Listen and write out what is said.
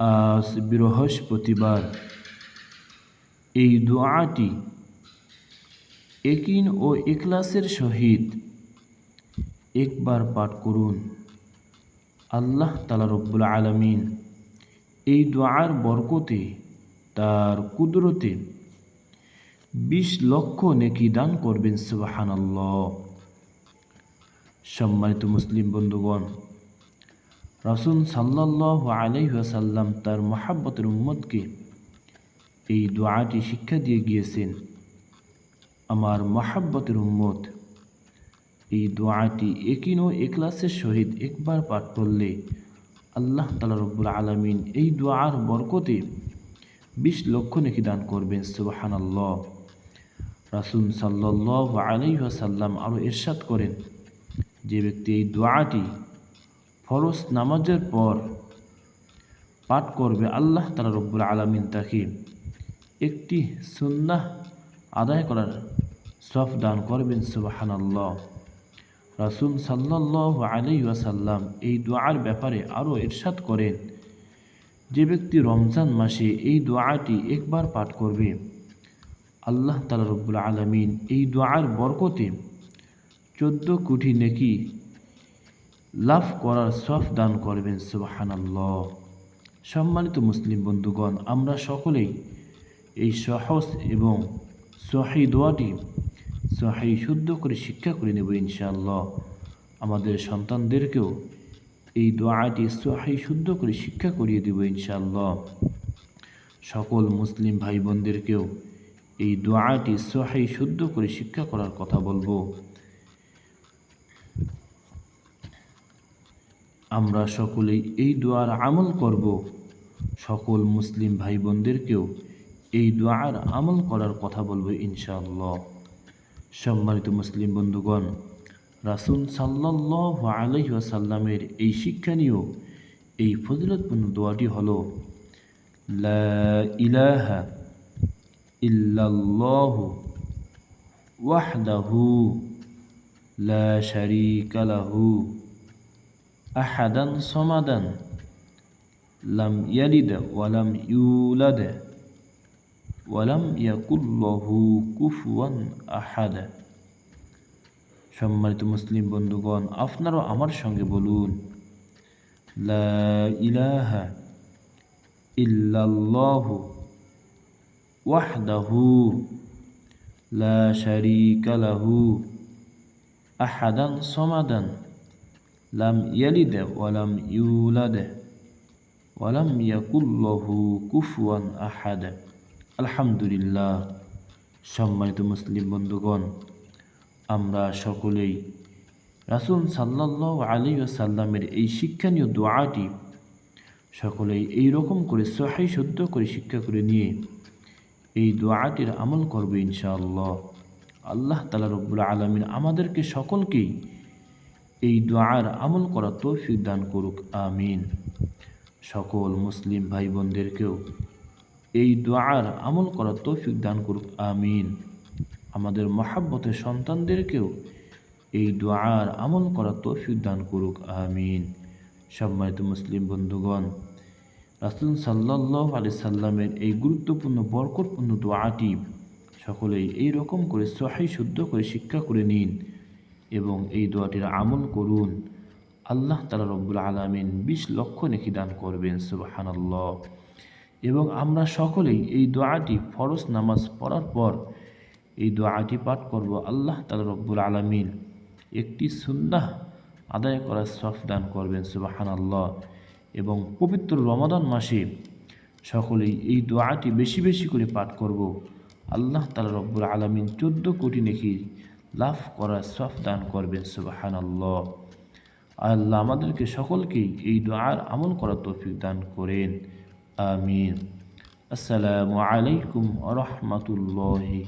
আজ বৃহস্পতিবার। এই দোয়াটি একিন ও ইখলাসের সহিত একবার পাঠ করুন। আল্লাহ তালা রব্বুল আলমিন এই দোয়ার বরকতে তার কুদরতে বিশ লক্ষ নেকি দান করবেন সুবাহান সম্মানিত মুসলিম বন্ধুগণ রাসুল সাল্লাহ আলাইসাল্লাম তার মহাব্বতের উম্মদকে এই দোয়াটি শিক্ষা দিয়ে গিয়েছেন, আমার মহাব্বতের উম্মত, এই দোয়াটি একিন ও এক্লাসের সহিত একবার পাঠ করলে আল্লাহ তালা রব্বুল আলমিন এই দোয়ার বরকতে বিশ লক্ষ নেকি দান করবেন। সুবাহান আল্লাহ রাসুল সাল্লাহ আলাইসাল্লাম আরও এরশাদ করেন, যে ব্যক্তি এই দোয়াটি ফরজ নামাজের পর পাঠ করবে আল্লাহ তালা রব্বুল আলমিন তাকে। একটি সুন্নাহ আদায় করার সফ দান করবেন সুবাহান আল্লাহ রাসুল সাল্লাহ আলি ওয়াসাল্লাম এই দোয়ার ব্যাপারে আরও ইরশাদ করেন, যে ব্যক্তি রমজান মাসে এই দোয়াটি একবার পাঠ করবে, আল্লাহ তালা রব্বুল আলমিন এই দোয়ার বরকতে চোদ্দ কোটি নেকি লাভ করার সফ দান করবেন সুবাহান আল্লাহ সম্মানিত মুসলিম বন্ধুগণ, আমরা সকলেই এই সহজ এবং সহি দোয়াটি সহি শুদ্ধ করে শিক্ষা করে নেব ইনশাআল্লাহ। আমাদের সন্তানদেরকেও এই দোয়াটি সহি শুদ্ধ করে শিক্ষা করিয়ে দেব ইনশাআল্লাহ। সকল মুসলিম ভাই বোনদেরকেও এই দোয়াটি সহি শুদ্ধ করে শিক্ষা করার কথা বলব। আমরা সকলেই এই দোয়ার আমল করব। সকল মুসলিম ভাই বোনদেরকেও এই দোয়ার আমল করার কথা বলব ইনশাআল্লাহ। সম্মানিত মুসলিম বন্ধুগণ, রাসুল সাল্লাহ আলহাসাল্লামের এই শিক্ষণীয় এই ফজিলতপূর্ণ দোয়াটি হল ইলাহা ইল্লাল্লাহ ওয়াহদাহু লা লাহু। আহাদান সমাদান লাম ইয়ালিদ ওয়ালাম ইউলাদ ওয়ালাম ইয়াকুল্লাহু কুফুয়ান আহাদা সম্মানিত মুসলিম বন্ধুগণ আপনারও আমার সঙ্গে বলুন, লা ইলাহা ইল্লাল্লাহু ওয়াহদাহু লা শারীকা লাহু আহাদান সমাদান। লাম ইয়ালিদ ওয়ালাম ইউলাদ ওয়ালাম ইয়াকুল্লাহু কুফুয়ান আহাদা আলহামদুলিল্লাহ সম্মানিত মুসলিম বন্ধুগণ, আমরা সকলেই রাসুল সাল্লাহ আলী সাল্লামের এই শিক্ষণীয় দোয়াটি সকলেই এই রকম করে সহাই শুদ্ধ করে শিক্ষা করে নিয়ে এই দোয়াটির আমল করবে ইনশাআল্লাহ। আল্লাহ তালা রব্বুল আলমিন আমাদেরকে সকলকেই এই দোয়ার আমল করা তৌফিক দান করুক, আমিন। সকল মুসলিম ভাই বোনদেরকেও এই দোয়ার আমল করা তৌফিক দান করুক, আমিন। আমাদের মহাব্বতের সন্তানদেরকেও এই দোয়ার আমল করা তৌফিক দান করুক, আমিন। সম্মানিত মুসলিম বন্ধুগণ, রাসুল সাল্লাহ আলি সাল্লামের এই গুরুত্বপূর্ণ, বরকতপূর্ণ দোয়াটি সকলেই এই রকম করে সহাই শুদ্ধ করে শিক্ষা করে নিন। এবং এই দোয়াটির আমল করুন। আল্লাহ তালা রব্বুল আলমিন বিশ লক্ষ নেকি দান করবেন, সুবাহানাল্লাহ। এবং আমরা সকলেই এই দোয়াটি ফরজ নামাজ পড়ার পর এই দোয়াটি পাঠ করব আল্লাহ তালা রব্বুল আলমিন। একটি সুন্নাহ আদায় করার সফ দান করবেন সুবাহান আল্লাহ এবং পবিত্র রমাদান মাসে সকলেই এই দোয়াটি বেশি বেশি করে পাঠ করব। আল্লাহ তালা রব্বুল আলমিন চোদ্দ কোটি নেকি লাভ করার সফ দান করবেন সুবাহান আল্লাহ আল্লাহ আমাদেরকে সকলকেই এই দোয়ার আমল করার তৌফিক দান করেন। আমিন। আসসালামু আলাইকুম আ রহমতুল্লাহি